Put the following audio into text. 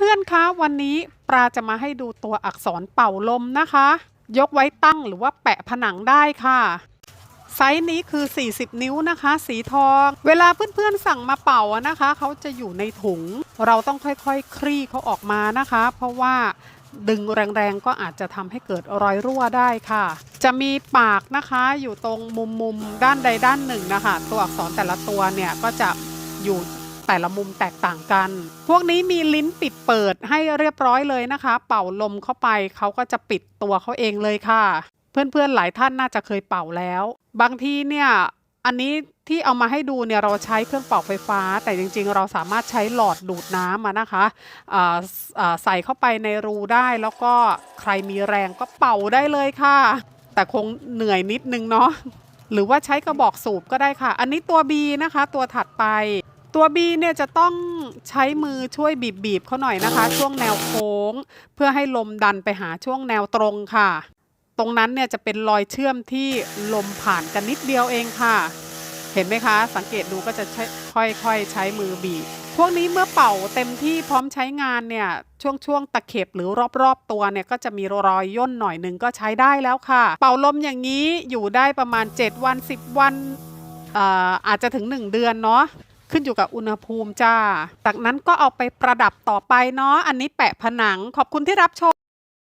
เพื่อนๆ คะ วันนี้ปลาจะมาให้ดูตัวอักษรเป่าลมนะคะ ยกไว้ตั้งหรือว่าแปะผนังได้ค่ะ ไซส์นี้คือ 40 นิ้วนะคะ สีทอง เวลาเพื่อนๆสั่งมาเป่านะคะ เขาจะอยู่ในถุง เราต้องค่อยๆคลี่เขาออกมานะคะ เพราะว่าดึงแรงๆ ก็อาจจะทำให้เกิดรอยรั่วได้ค่ะ จะมีปากนะคะอยู่ตรงมุมๆด้านใดด้านหนึ่งนะคะ ตัวอักษรแต่ละตัวเนี่ยก็จะอยู่ แต่ละมุมแตกต่างกัน พวกนี้มีลิ้นปิดเปิดให้เรียบร้อยเลยนะคะ เป่าลมเข้าไปเขาก็จะปิดตัวเขาเองเลยค่ะ เพื่อนๆหลายท่านน่าจะเคยเป่าแล้ว บางทีเนี่ยอันนี้ที่เอามาให้ดูเนี่ยเราใช้เครื่องเป่าไฟฟ้า แต่จริงๆ เราสามารถใช้หลอดดูดน้ำนะคะใส่เข้าไปในรูได้แล้วก็ใครมีแรงก็เป่าได้เลยค่ะ แต่คงเหนื่อยนิดนึงเนาะหรือว่าใช้กระบอกสูบก็ได้ค่ะ อันนี้ตัว B นะคะ ตัวถัดไป ตัว B เนี่ยจะต้องใช้มือช่วยบีบๆเขาหน่อยนะคะ ช่วงแนวโค้ง เพื่อให้ลมดันไปหาช่วงแนวตรงค่ะ ตรงนั้นเนี่ยจะเป็นรอยเชื่อมที่ลมผ่านกันนิดเดียวเองค่ะ เห็นไหมคะ สังเกตดูก็จะค่อยๆใช้มือบีบพวกนี้เมื่อเป่าเต็มที่พร้อมใช้งานเนี่ยช่วงช่วงๆตะเข็บหรือรอบๆตัวเนี่ยก็จะมีรอยย่นหน่อยหนึ่งก็ใช้ได้แล้วค่ะ เป่าลมอย่างนี้อยู่ได้ประมาณ 7 วัน 10 วันเอ่ออาจจะถึง 1 เดือนเนาะ ขึ้นอยู่กับอุณหภูมิจ้า จากนั้นก็เอาไปประดับต่อไปเนาะ อันนี้แปะผนัง ขอบคุณที่รับชม